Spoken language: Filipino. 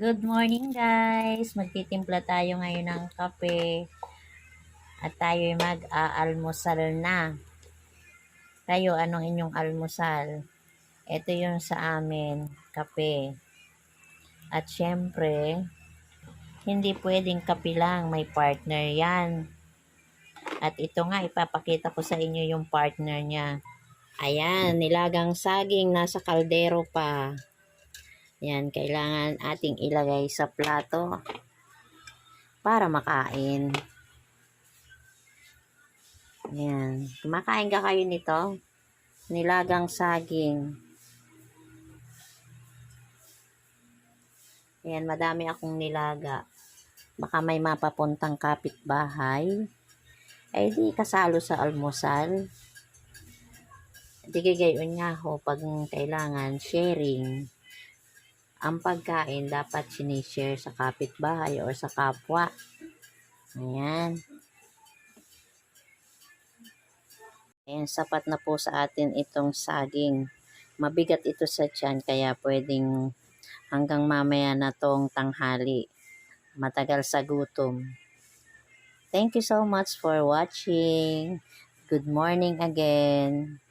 Good morning guys! Magtitimpla tayo ngayon ng kape at tayo mag-aalmusal na. Kayo, anong inyong almusal? Ito yung sa amin, kape. At syempre, hindi pwedeng kape lang, may partner yan. At ito nga, ipapakita ko sa inyo yung partner niya. Ayan, nilagang saging nasa kaldero pa. Yan, kailangan ating ilagay sa plato para makain. Yan. Kumakain ka kayo nito? Nilagang saging. Yan, madami akong nilaga. Baka may mapapuntang kapitbahay. Ay di kasalo sa almusal. Di gayon nga ho pag kailangan sharing ang pagkain dapat sinishare sa kapitbahay or sa kapwa. Ayan. Ayan, sapat na po sa atin itong saging. Mabigat ito sa tiyan kaya pwedeng hanggang mamaya na tong tanghali. Matagal sa gutom. Thank you so much for watching. Good morning again.